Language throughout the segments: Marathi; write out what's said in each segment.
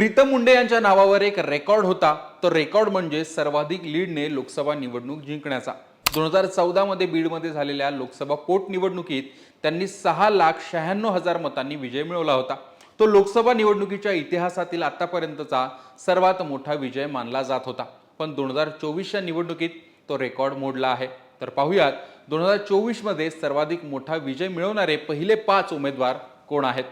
प्रीतम मुंडे यांच्या नावावर एक रेकॉर्ड होता. तो रेकॉर्ड म्हणजे सर्वाधिक लीडने लोकसभा निवडणूक जिंकण्याचा. दोन हजार चौदामध्ये बीडमध्ये झालेल्या लोकसभा पोटनिवडणुकीत त्यांनी सहा लाख शहाण्णव हजार मतांनी विजय मिळवला होता. तो लोकसभा निवडणुकीच्या इतिहासातील आतापर्यंतचा सर्वात मोठा विजय मानला जात होता. पण दोन हजार चोवीसच्या निवडणुकीत तो रेकॉर्ड मोडला आहे. तर पाहूयात दोन हजार चोवीसमध्ये सर्वाधिक मोठा विजय मिळवणारे पहिले पाच उमेदवार कोण आहेत?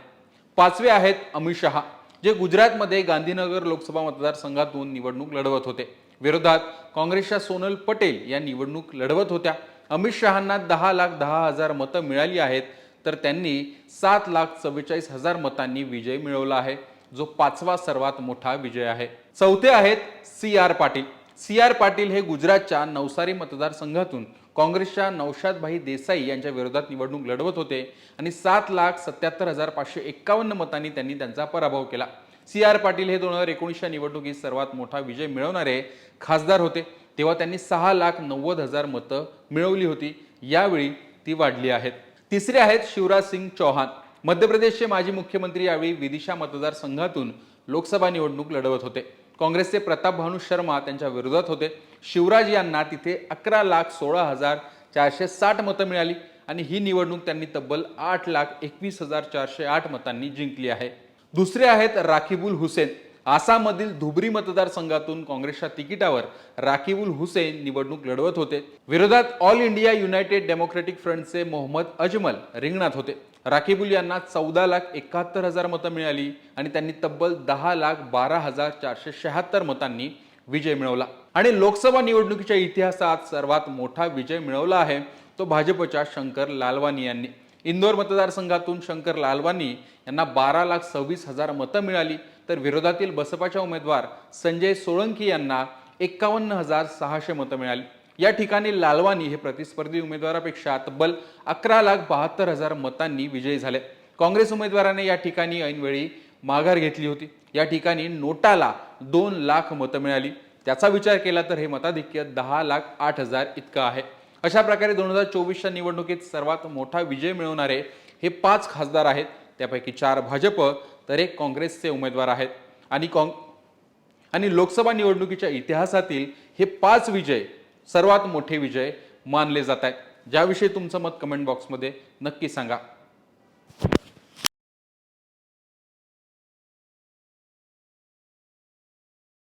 पाचवे आहेत अमित शहा. जे गुजरातमध्ये गांधीनगर लोकसभा मतदारसंघातून निवडणूक लढवत होते. विरोधात काँग्रेसच्या सोनल पटेल या निवडणूक लढवत होत्या. अमित शहांना दहा लाख दहा हजार मतं मिळाली आहेत तर त्यांनी सात लाख चव्वेचाळीस हजार मतांनी विजय मिळवला आहे. जो पाचवा सर्वात मोठा विजय आहे. चौथे आहेत C R Patil. C R Patil हे गुजरातच्या नवसारी मतदारसंघातून काँग्रेसच्या नौशादभाई देसाई यांच्या विरोधात निवडणूक लढवत होते आणि सात लाख सत्याहत्तर हजार पाचशे एक्कावन्न मतांनी त्यांनी त्यांचा पराभव केला. सी आर पाटील हे दोन हजार एकोणीसच्या निवडणुकीत सर्वात मोठा विजय मिळवणारे खासदार होते. तेव्हा त्यांनी सहा लाख नव्वद हजार मतं मिळवली होती. यावेळी ती वाढली आहेत. तिसरे आहेत शिवराज सिंग चौहान. मध्य प्रदेशचे माजी मुख्यमंत्री यावेळी विदिशा मतदारसंघातून लोकसभा निवडणूक लढवत होते. काँग्रेसचे प्रताप भानू शर्मा त्यांच्या विरोधात होते. शिवराज यांना तिथे अकरा लाख सोळा हजार चारशे साठ मतं मिळाली आणि ही निवडणूक त्यांनी तब्बल आठ लाख एकवीस हजार चारशे आठ मतांनी जिंकली आहे. दुसरे आहेत राखीबुल हुसेन. आसाममधील धुबरी मतदारसंघातून काँग्रेसच्या तिकिटावर राखीबुल हुसेन निवडणूक लढवत होते. विरोधात ऑल इंडिया युनायटेड डेमोक्रेटिक फ्रंटचे मोहम्मद अजमल रिंगणात होते. राखीबुल यांना चौदा लाख एकाहत्तर हजार मतं मिळाली आणि त्यांनी तब्बल दहा लाख बारा हजार चारशे शहात्तर मतांनी विजय मिळवला. आणि लोकसभा निवडणुकीच्या इतिहासात सर्वात मोठा विजय मिळवला आहे तो भाजपच्या शंकर लालवानी यांनी. इंदोर मतदारसंघातून शंकर लालवानी यांना बारा लाख सव्वीस हजार मतं मिळाली. तर विरोधातील बसपाच्या उमेदवार संजय सोळंकी यांना एक्कावन्न हजार सहाशे मतं मिळाली. या ठिकाणी लालवानी हे प्रतिस्पर्धी उमेदवारापेक्षा तब्बल अकरा लाख बहात्तर हजार मतांनी विजयी झाले. काँग्रेस उमेदवाराने या ठिकाणी ऐनवेळी माघार घेतली होती. या ठिकाणी नोटाला दोन लाख मतं मिळाली. त्याचा विचार केला तर हे मताधिक्य दहा लाख आठ हजार इतकं आहे. अशा प्रकारे दोन हजार चोवीसच्या निवडणुकीत सर्वात मोठा विजय मिळवणारे हे पाच खासदार आहेत. त्यापैकी चार भाजप तर एक काँग्रेसचे उमेदवार आहेत. आणि काँग आणि लोकसभा निवडणुकीच्या इतिहासातील हे पाच विजय सर्वात मोठे विजय मानले जात आहेत. ज्याविषयी तुमचं मत कमेंट बॉक्समध्ये नक्की सांगा.